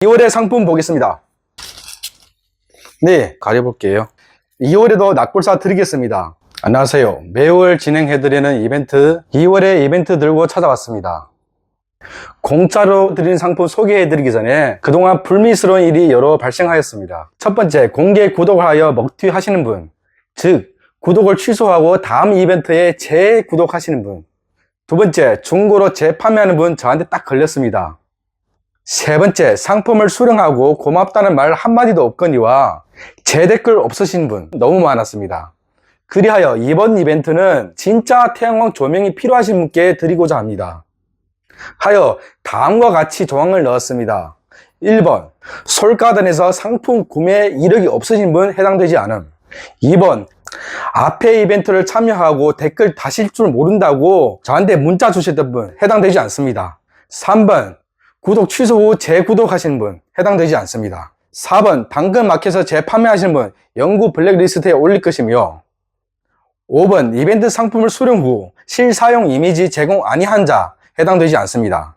2월의 상품 보겠습니다. 네, 가려볼게요. 2월에도 낙골사 드리겠습니다. 안녕하세요. 매월 진행해드리는 이벤트, 2월의 이벤트 들고 찾아왔습니다. 공짜로 드리는 상품 소개해드리기 전에 그동안 불미스러운 일이 여러 발생하였습니다. 첫 번째, 공개 구독을 하여 먹튀 하시는 분. 즉, 구독을 취소하고 다음 이벤트에 재구독하시는 분. 두 번째, 중고로 재판매하는 분 저한테 딱 걸렸습니다. 세 번째, 상품을 수령하고 고맙다는 말 한마디도 없거니와 제 댓글 없으신 분 너무 많았습니다. 그리하여 이번 이벤트는 진짜 태양광 조명이 필요하신 분께 드리고자 합니다. 하여 다음과 같이 조항을 넣었습니다. 1번, 솔가든에서 상품 구매 이력이 없으신 분 해당되지 않음. 2번, 앞에 이벤트를 참여하고 댓글 다실 줄 모른다고 저한테 문자 주셨던 분 해당되지 않습니다. 3번, 구독 취소 후 재구독하신 분 해당되지 않습니다. 4번, 당근 마켓에서 재판매하시는 분 영구 블랙리스트에 올릴 것이며 5번, 이벤트 상품을 수령 후 실사용 이미지 제공 아니한 자 해당되지 않습니다.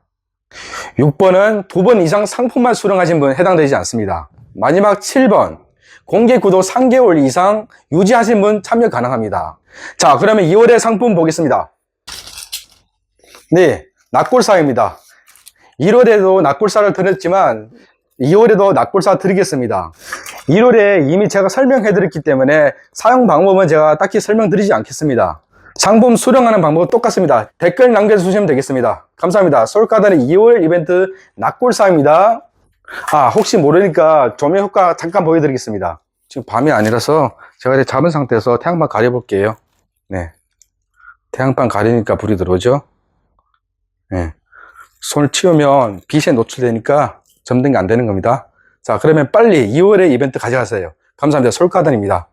6번은 두 번 이상 상품만 수령하신 분 해당되지 않습니다. 마지막 7번, 공개 구독 3개월 이상 유지하신 분 참여 가능합니다. 자, 그러면 2월의 상품 보겠습니다. 네, 낙골사입니다. 1월에도 낙골사를 드렸지만 2월에도 낙골사 드리겠습니다. 1월에 이미 제가 설명해 드렸기 때문에 사용 방법은 제가 딱히 설명드리지 않겠습니다. 상품 수령하는 방법은 똑같습니다. 댓글 남겨주시면 되겠습니다. 감사합니다. 솔가단의 2월 이벤트 낙골사입니다. 아, 혹시 모르니까 조명 효과 잠깐 보여드리겠습니다. 지금 밤이 아니라서 제가 이제 잡은 상태에서 태양방 가려볼게요. 네. 태양방 가리니까 불이 들어오죠? 네. 손을 치우면 빛에 노출되니까 점등이 안 되는 겁니다. 자, 그러면 빨리 2월의 이벤트 가져가세요. 감사합니다. 솔가단입니다.